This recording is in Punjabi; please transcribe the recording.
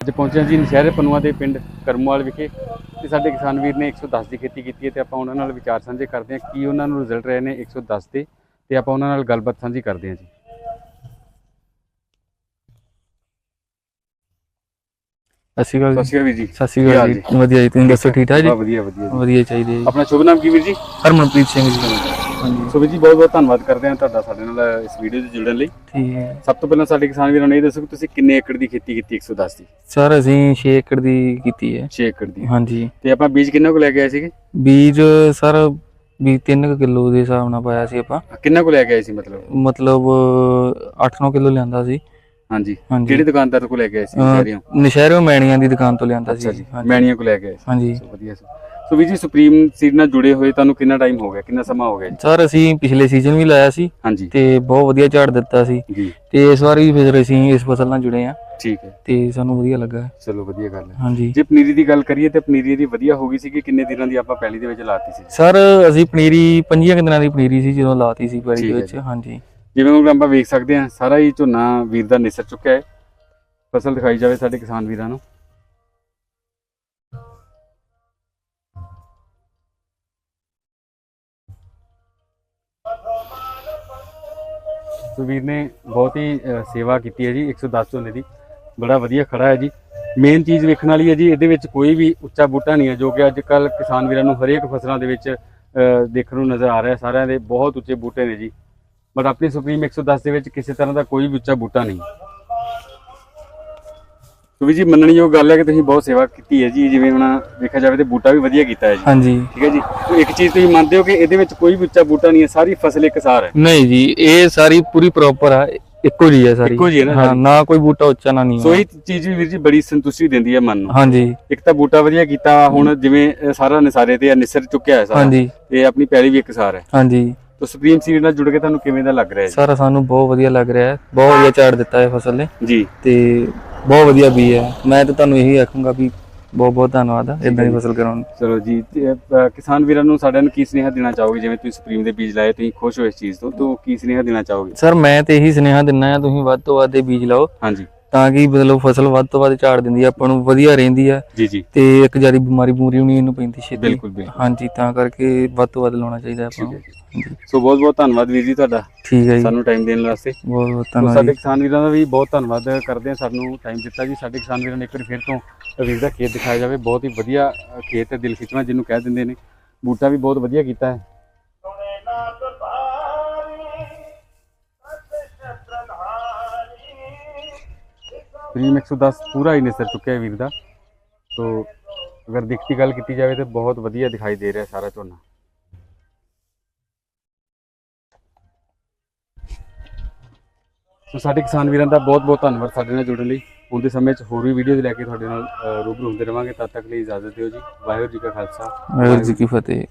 ਅੱਜ ਪਹੁੰਚੇ ਹਾਂ ਜੀ ਨਸ਼ਹਿਰੇ ਪਨੂਆ ਦੇ ਪਿੰਡ ਕਰਮਵਾਲ ਵਿਖੇ ਤੇ ਸਾਡੇ ਕਿਸਾਨ ਵੀਰ ਨੇ 110 ਦੀ ਖੇਤੀ ਕੀਤੀ ਹੈ ਤੇ ਆਪਾਂ ਉਹਨਾਂ ਨਾਲ ਵਿਚਾਰ ਸਾਂਝੇ ਕਰਦੇ ਹਾਂ ਕੀ ਉਹਨਾਂ ਨੂੰ ਰਿਜ਼ਲਟ ਰਹੇ ਨੇ 110 ਦੇ ਤੇ ਆਪਾਂ ਉਹਨਾਂ ਨਾਲ ਗੱਲਬਾਤ ਸਾਂਝੀ ਕਰਦੇ ਹਾਂ ਜੀ। ਸਤਿ ਸ਼੍ਰੀ ਅਕਾਲ ਸਤਿ ਜੀ ਸ਼੍ਰੀ ਅਕਾਲ ਵੀਰ ਜੀ। ਸਤਿ ਸ਼੍ਰੀ ਅਕਾਲ ਜੀ। ਵਧੀਆ ਜੀ ਤੁਸੀਂ ਦੱਸੋ ਠੀਕ ਠਾਕ ਜੀ? ਵਧੀਆ ਵਧੀਆ ਵਧੀਆ ਚਾਹੀਦੇ ਆਪਣਾ ਸ਼ੁਭ ਨਾਮ ਕੀ ਵੀਰ ਜੀ? ਹਰਮਨਪ੍ਰੀਤ ਸਿੰਘ ਜੀ। ਸੋ ਵੀਰ ਜੀ ਬਹੁਤ ਬਹੁਤ ਧੰਨਵਾਦ ਕਰਦੇ ਹਾਂ ਤੁਹਾਡਾ ਸਾਡੇ ਨਾਲ ਇਸ ਵੀਡੀਓ 'ਚ ਜੁੜਨ ਲਈ। ਠੀਕ ਹੈ। ਸਭ ਤੋਂ ਪਹਿਲਾਂ ਸਾਡੇ ਕਿਸਾਨ ਵੀਰਾਂ ਨੂੰ ਇਹ ਦੱਸੋ ਕਿ ਤੁਸੀਂ ਕਿੰਨੇ ਏਕੜ ਦੀ ਖੇਤੀ ਕੀਤੀ 110 ਦੀ? ਸਰ ਅਸੀਂ 6 ਏਕੜ ਦੀ ਕੀਤੀ ਹੈ। 6 ਏਕੜ ਦੀ। ਹਾਂਜੀ। ਤੇ ਆਪਾਂ ਬੀਜ ਕਿੰਨਾ ਕੁ ਲੈ ਕੇ ਆਏ ਸੀਗੇ? ਬੀਜ ਸਰ ਵੀ 3 ਕਿਲੋ ਦੇ ਹਿਸਾਬ ਨਾਲ ਪਾਇਆ ਸੀ ਆਪਾਂ। ਕਿੰਨਾ ਕੁ ਲੈ ਕੇ ਆਏ ਸੀ ਮਤਲਬ? ਮਤਲਬ 8-9 ਕਿਲੋ ਲਿਆਂਦਾ ਸੀ। ਹਾਂਜੀ। ਕਿਹੜੀ ਦੁਕਾਨਦਾਰ ਕੋਲ ਲੈ ਕੇ ਆਏ ਸੀ ਨਸ਼ਹਿਰੋਂ ਮੈਣੀਆਂ ਦੀ ਦੁਕਾਨ ਤੋਂ ਲਿਆਂਦਾ ਸੀ। ਮੈਣੀਆਂ ਕੋ ਲੈ ਕੇ ਆਏ ਹਾਂਜੀ। ਵਧੀਆ ਸੋ। ਸੋ ਵੀਰ ਜੀ ਸੁਪਰੀਮ ਸੀਡ ਨਾਲ ਜੁੜੇ ਹੋਏ ਤੁਹਾਨੂੰ ਕਿੰਨਾ ਟਾਈਮ ਹੋ ਗਿਆ? ਕਿੰਨਾ ਸਮਾਂ ਹੋ ਗਿਆ ਜੀ? ਸਰ ਅਸੀਂ ਪਿਛਲੇ ਸੀਜ਼ਨ ਵੀ ਲਾਇਆ ਸੀ ਹਾਂਜੀ। ਤੇ ਬਹੁਤ ਵਧੀਆ ਝਾੜ ਦਿੱਤਾ ਸੀ। ਜੀ। ਤੇ ਇਸ ਵਾਰ ਵੀ ਫਿਰ ਅਸੀਂ ਇਸ ਫਸਲ ਨਾਲ ਜੁੜੇ ਆ ਠੀਕ ਹੈ। ਤੇ ਸਾਨੂੰ ਵਧੀਆ ਲੱਗਾ। ਚਲੋ ਵਧੀਆ ਗੱਲ ਹੈ। ਹਾਂਜੀ। ਜੇ ਪਨੀਰੀ ਦੀ ਗੱਲ ਕਰੀਏ ਤੇ ਪਨੀਰੀ ਦੀ ਵਧੀਆ ਹੋ ਗਈ ਸੀ ਕਿ ਕਿੰਨੇ ਦਿਨਾਂ ਦੀ ਆਪਾਂ ਪਹਿਲੀ ਦੇ ਵਿੱਚ ਲਾਤੀ ਸੀ? ਸਰ ਅਸੀਂ ਪਨੀਰੀ 25 ਕੁ ਦਿਨਾਂ ਦੀ ਪਨੀਰੀ ਸੀ ਜਦੋਂ ਲਾਤੀ ਸੀ ਠੀਕ ਦੇ ਵਿੱਚ। ਹਾਂਜੀ। ਜਿਵੇਂ ਹੁਣ ਆਪਾਂ ਵੇਖ ਸਕਦੇ ਹਾਂ ਸਾਰਾ ਹੀ ਝੋਨਾ ਵੀਰ ਦਾ ਨਿਸਰ ਚੁੱਕਿਆ ਹੈ। ਫਸਲ ਦਿਖਾਈ ਜਾਵੇ ਸਾਡੇ ਕਿਸਾਨ ਵੀਰਾਂ ਨੂੰ। ਵੀਰ ਨੇ ਬਹੁਤ ਹੀ ਅ, ਸੇਵਾ ਕੀਤੀ ਹੈ ਜੀ 110 ਝੋਨੇ ਦੀ। ਬੜਾ ਵਧੀਆ ਖੜਾ ਹੈ ਜੀ। ਮੇਨ ਚੀਜ਼ ਵੇਖਣ ਵਾਲੀ ਹੈ ਜੀ ਇਹਦੇ ਵਿੱਚ ਕੋਈ ਵੀ ਉੱਚਾ ਬੂਟਾ ਨਹੀਂ ਹੈ ਜੋ ਕਿ ਅੱਜ ਕੱਲ ਕਿਸਾਨ ਵੀਰਾਂ ਨੂੰ ਹਰੇਕ ਫਸਲਾਂ ਦੇ ਵਿੱਚ ਅ, ਦੇਖਣ ਨੂੰ ਨਜ਼ਰ ਆ ਰਿਹਾ ਸਾਰਿਆਂ ਦੇ ਬਹੁਤ ਉੱਚੇ ਬੂਟੇ ਨੇ ਜੀ। ਬਟ ਆਪਣੀ ਸੁਪਰੀਮ 110 ਦੇ ਵਿੱਚ ਕਿਸੇ ਤਰ੍ਹਾਂ ਦਾ ਕੋਈ ਵੀ ਉੱਚਾ ਬੂਟਾ ਨਹੀਂ। ਸੋ ਵੀ ਜੀ ਮੰਨਣਯੋਗ ਗੱਲ ਹੈ ਕਿ ਤੁਸੀਂ ਬਹੁਤ ਸੇਵਾ ਕੀਤੀ ਹੈ ਜੀ ਜਿਵੇਂ ਹੁਣ ਵੇਖਿਆ ਜਾਵੇ ਤੇ ਬੂਟਾ ਵੀ ਵਧੀਆ ਕੀਤਾ ਹੈ ਜੀ। ਹਾਂਜੀ। ਠੀਕ ਹੈ ਜੀ। ਇੱਕ ਚੀਜ਼ ਤੁਸੀਂ ਮੰਨਦੇ ਹੋ ਕਿ ਇਹਦੇ ਵਿੱਚ ਕੋਈ ਵੀ ਉੱਚਾ ਬੂਟਾ ਨਹੀਂ ਹੈ ਸਾਰੀ ਫਸਲ ਇੱਕਸਾਰ ਹੈ। ਨਹੀਂ ਜੀ ਇਹ ਸਾਰੀ ਪੂਰੀ ਪ੍ਰੋਪਰ ਆ ਇੱਕੋ ਜੀ ਹੈ ਸਾਰੀ। ਇੱਕੋ ਜਿਹੀ ਹੈ ਨਾ ਹਾਂ ਸਾਰੀ? ਨਾ ਕੋਈ ਬੂਟਾ ਉੱਚਾ ਨਾ ਨਹੀਂ ਸੋ ਇਹ ਚੀਜ਼ ਵੀ ਵੀਰ ਜੀ ਬੜੀ ਸੰਤੁਸ਼ਟੀ ਦਿੰਦੀ ਹੈ ਮਨ ਨੂੰ। ਹਾਂਜੀ। ਇੱਕ ਤਾਂ ਬੂਟਾ ਵਧੀਆ ਕੀਤਾ ਹੁਣ ਜਿਵੇਂ ਇਹ ਸਾਰਾ ਨਿਸਾਰੇ ਤੇ ਆ ਨਿਸਰ ਚੁੱਕਿਆ ਹੈ ਸਾਰਾ। ਹਾਂਜੀ। ਤੇ ਆਪਣੀ ਪੈਲੀ ਵੀ ਇੱਕਸਾਰ ਹੈ। ਹਾਂਜੀ। ਤੋ ਸੁਪਰੀਮ ਸੀਡ ਨਾਲ ਜੁੜ ਕੇ ਤੁਹਾਨੂੰ ਕਿਵੇਂ ਦਾ ਲੱਗ ਰਿਹਾ ਹੈ ਸਾਰਾ ਸਾਨੂੰ ਬਹੁਤ ਵਧੀਆ ਲੱਗ ਰਿਹਾ ਹੈ। ਬਹੁਤ ਵਧੀਆ ਝਾੜ ਦਿੱਤਾ ਹੈ ਫਸਲ ਨੇ। ਜੀ। ਤੇ ਬਹੁਤ ਵਧੀਆ ਬੀ ਹੈ। ਮੈਂ ਤਾਂ ਤੁਹਾਨੂੰ ਇਹੀ ਆਖੂੰਗਾ ਵੀ ਬਹੁਤ ਬਹੁਤ ਧੰਨਵਾਦ ਇਦਾਂ ਦੀ ਫਸਲ ਕਰਾਉਣ ਚਲੋ ਜੀ ਤੇ, ਅ, ਕਿਸਾਨ ਵੀਰਾਂ ਨੂੰ ਸਾਰਿਆਂ ਨੂੰ ਕੀ ਸੁਨੇਹਾ ਦੇਣਾ ਚਾਹੋਗੇ? ਜਿਵੇਂ ਤੁਸੀਂ ਸੁਪਰੀਮ ਦੇ ਬੀਜ ਲਾਏ ਤੁਸੀਂ ਖੁਸ਼ ਹੋ ਇਸ ਚੀਜ਼ ਤੋਂ ਤੋਂ ਕੀ ਸੁਨੇਹਾ ਦੇਣਾ ਚਾਹੋਗੇ? ਸਰ ਮੈਂ ਤੇ ਇਹੀ ਸੁਨੇਹਾ ਦਿੰਨਾ ਆ ਤੁਸੀਂ ਵੱਧ ਤੋਂ ਵੱਧ ਇਹ ਬੀਜ ਲਾਓ। ਹਾਂਜੀ। ਤਾਂ ਕਿ ਮਤਲਬ ਫਸਲ ਵੱਧ ਤੋਂ ਵੱਧ ਝਾੜ ਦਿੰਦੀ ਆ ਆਪਾਂ ਨੂੰ ਵਧੀਆ ਰਹਿੰਦੀ ਆ। ਜੀ ਜੀ। ਤੇ ਇੱਕ ਜ਼ਿਆਦਾ ਬਿਮਾਰੀ ਬੂਰੀ ਨਹੀਂ ਇਹਨੂੰ ਪੈਂਦੀ ਛੇਤੀ। ਬਿਲਕੁਲ ਬਿਲਕੁਲ। ਹਾਂਜੀ ਤਾਂ ਕਰਕੇ ਵੱਧ ਤੋਂ ਵੱਧ ਲਾਉਣਾ ਚਾਹੀਦਾ ਆਪਾਂ ਨੂੰ। ਸੋ ਬਹੁਤ ਬਹੁਤ ਧੰਨਵਾਦ ਵੀਰ ਜੀ ਤੁਹਾਡਾ। ਠੀਕ ਹੈ ਜੀ। ਸਾਨੂੰ ਟਾਈਮ ਦੇਣ ਵਾਸਤੇ। ਬਹੁਤ ਬਹੁਤ ਧੰਨਵਾਦ ਸਾਡੇ ਕਿਸਾਨ ਵੀਰਾਂ ਦਾ ਵੀ ਬਹੁਤ ਧੰਨਵਾਦ ਕਰਦੇ ਹਾਂ ਸਾਨੂੰ ਟਾਈਮ ਦਿੱਤਾ ਜੀ। ਸਾਡੇ ਕਿਸਾਨ ਵੀਰਾਂ ਨੇ ਇੱਕ ਵਾਰ ਫਿਰ ਤੋਂ ਵੀਰ ਦਾ ਖੇਤ ਦਿਖਾਇਆ ਜਾਵੇ। ਬਹੁਤ ਹੀ ਵਧੀਆ ਖੇਤ ਹੈ ਦਿਲ ਖਿੱਚਵਾਂ ਜਿਹਨੂੰ ਕਹਿ ਦਿੰਦੇ ਨੇ। ਬੂਟਾ ਵੀ ਬਹੁਤ ਵਧੀਆ ਕੀਤਾ ਹੈ। ਪ੍ਰੀਮ 110 ਪੂਰਾ ਹੀ ਨਿਸਰ ਚੁੱਕਿਆ ਵੀਰ ਦਾ। ਤੋ ਅਗਰ ਦਿਖਤੀ ਗੱਲ ਕੀਤੀ ਜਾਵੇ ਤਾਂ ਬਹੁਤ ਵਧੀਆ ਦਿਖਾਈ ਦੇ ਰਿਹਾ ਸਾਰਾ ਝੋਨਾ। ਸੋ ਸਾਡੇ ਕਿਸਾਨ ਵੀਰਾਂ ਦਾ ਬਹੁਤ ਬਹੁਤ ਧੰਨਵਾਦ ਸਾਡੇ ਨਾਲ ਜੁੜਨ ਲਈ। ਹੁਣ ਦੇ ਸਮੇਂ 'ਚ ਹੋਰ ਵੀ ਵੀਡੀਓਜ਼ ਲੈ ਕੇ ਤੁਹਾਡੇ ਨਾਲ ਰੂਬਰੂ ਹੁੰਦੇ ਰਵਾਂਗੇ। ਤਦ ਤੱਕ ਲਈ ਇਜਾਜ਼ਤ ਦਿਓ ਜੀ। ਵਾਹਿਗੁਰੂ ਜੀ ਕਾ ਖਾਲਸਾ। ਵਾਹਿਗੁਰੂ ਜੀ ਕੀ ਫਤਿਹ।